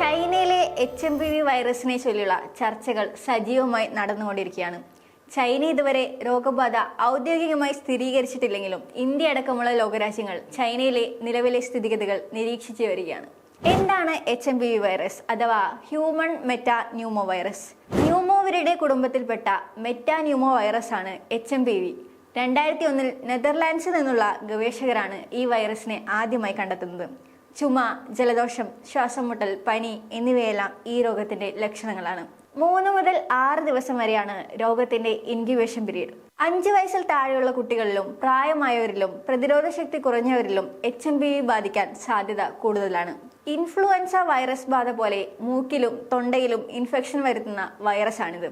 ചൈനയിലെ H M P V വൈറസിനെ ചൊല്ലിയുള്ള ചർച്ചകൾ സജീവമായി നടന്നുകൊണ്ടിരിക്കുകയാണ്. ചൈന ഇതുവരെ രോഗബാധ ഔദ്യോഗികമായി സ്ഥിരീകരിച്ചിട്ടില്ലെങ്കിലും ഇന്ത്യ അടക്കമുള്ള ലോകരാജ്യങ്ങൾ ചൈനയിലെ നിലവിലെ സ്ഥിതിഗതികൾ നിരീക്ഷിച്ചു വരികയാണ്. എന്താണ് H M P V virus അഥവാ ഹ്യൂമൺ മെറ്റാ ന്യൂമോ വൈറസ് ന്യൂമോവരുടെ കുടുംബത്തിൽപ്പെട്ട മെറ്റാ ന്യൂമോ വൈറസ് ആണ് എച്ച് എം പി വി രണ്ടായിരത്തി ഒന്നിൽ നെതർലാൻഡ്സിൽ നിന്നുള്ള ഗവേഷകരാണ് ഈ വൈറസിനെ ആദ്യമായി കണ്ടെത്തുന്നത്. ചുമ ജലദോഷം ശ്വാസം മുട്ടൽ പനി എന്നിവയെല്ലാം ഈ രോഗത്തിന്റെ ലക്ഷണങ്ങളാണ്. മൂന്ന് മുതൽ ആറ് ദിവസം വരെയാണ് രോഗത്തിന്റെ ഇൻക്യുബേഷൻ പീരീഡ് അഞ്ച് വയസ്സിൽ താഴെയുള്ള കുട്ടികളിലും പ്രായമായവരിലും പ്രതിരോധ ശക്തി കുറഞ്ഞവരിലും എച്ച് എം ബി ബാധിക്കാൻ സാധ്യത കൂടുതലാണ്. ഇൻഫ്ലുവൻസ വൈറസ് ബാധ പോലെ മൂക്കിലും തൊണ്ടയിലും ഇൻഫെക്ഷൻ വരുത്തുന്ന വൈറസാണിത്.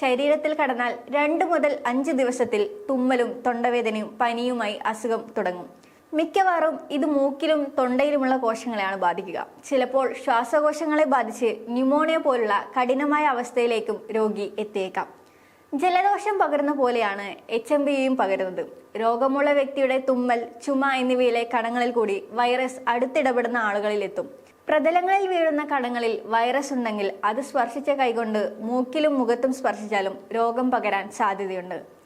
ശരീരത്തിൽ കടന്നാൽ രണ്ട് മുതൽ അഞ്ച് ദിവസത്തിൽ തുമ്മലും തൊണ്ടവേദനയും പനിയുമായി അസുഖം തുടങ്ങും. മിക്കവാറും ഇത് മൂക്കിലും തൊണ്ടയിലുമുള്ള കോശങ്ങളെയാണ് ബാധിക്കുക. ചിലപ്പോൾ ശ്വാസകോശങ്ങളെ ബാധിച്ച് ന്യൂമോണിയ പോലുള്ള കഠിനമായ അവസ്ഥയിലേക്കും രോഗി എത്തിയേക്കാം. ജലദോഷം പകരുന്ന പോലെയാണ് എച്ച് എം ബിയും പകരുന്നത്. രോഗമുള്ള വ്യക്തിയുടെ തുമ്മൽ ചുമ എന്നിവയിലെ കണങ്ങളിൽ കൂടി വൈറസ് അടുത്തിടപെടുന്ന ആളുകളിൽ എത്തും. പ്രതലങ്ങളിൽ വീഴുന്ന കണങ്ങളിൽ വൈറസ് ഉണ്ടെങ്കിൽ അത് സ്പർശിച്ച കൈകൊണ്ട് മൂക്കിലും മുഖത്തും സ്പർശിച്ചാലും രോഗം പകരാൻ സാധ്യതയുണ്ട്.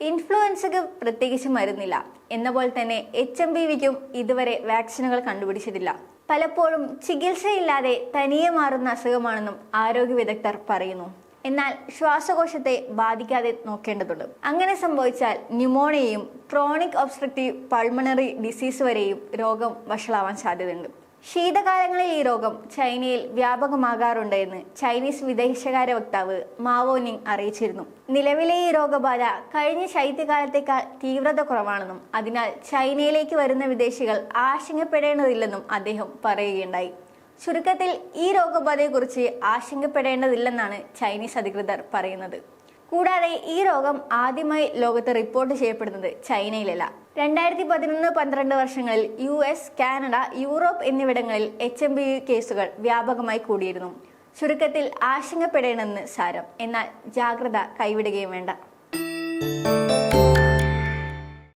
ഇൻഫ്ലുവൻസക്ക് പ്രത്യേകിച്ച് മരുന്നില്ല. എന്ന പോലെ തന്നെ എച്ച് എം ബി വിക്കും ഇതുവരെ വാക്സിനുകൾ കണ്ടുപിടിച്ചിട്ടില്ല. പലപ്പോഴും ചികിത്സയില്ലാതെ തനിയെ മാറുന്ന അസുഖമാണെന്നും ആരോഗ്യ വിദഗ്ധർ പറയുന്നു. എന്നാൽ ശ്വാസകോശത്തെ ബാധിക്കാതെ നോക്കേണ്ടതുണ്ട്. അങ്ങനെ സംഭവിച്ചാൽ ന്യൂമോണിയയും ക്രോണിക് ഒബ്സ്ട്രക്റ്റീവ് പൾമണറി ഡിസീസ് വരെയും രോഗം വഷളാവാൻ സാധ്യതയുണ്ട്. ശീതകാലങ്ങളിൽ ഈ രോഗം ചൈനയിൽ വ്യാപകമാകാറുണ്ട് എന്ന് ചൈനീസ് വിദേശകാര്യ വക്താവ് മാവോനിങ് അറിയിച്ചിരുന്നു. നിലവിലെ ഈ രോഗബാധ കഴിഞ്ഞ ശൈത്യകാലത്തേക്കാൾ തീവ്രത കുറവാണെന്നും അതിനാൽ ചൈനയിലേക്ക് വരുന്ന വിദേശികൾ ആശങ്കപ്പെടേണ്ടതില്ലെന്നും അദ്ദേഹം പറയുകയുണ്ടായി. ചുരുക്കത്തിൽ ഈ രോഗബാധയെക്കുറിച്ച് ആശങ്കപ്പെടേണ്ടതില്ലെന്നാണ് ചൈനീസ് അധികൃതർ പറയുന്നത്. കൂടാതെ ഈ രോഗം ആദ്യമായി ലോകത്ത് റിപ്പോർട്ട് ചെയ്യപ്പെടുന്നത് ചൈനയിലല്ല. രണ്ടായിരത്തി പതിനൊന്ന് പന്ത്രണ്ട് വർഷങ്ങളിൽ യു എസ് കാനഡ യൂറോപ്പ് എന്നിവിടങ്ങളിൽ എച്ച് എം ബി കേസുകൾ വ്യാപകമായി കൂടിയിരുന്നു. ചുരുക്കത്തിൽ ആശങ്കപ്പെടേണമെന്ന് സാരം. എന്നാൽ ജാഗ്രത കൈവിടുകയും വേണ്ട.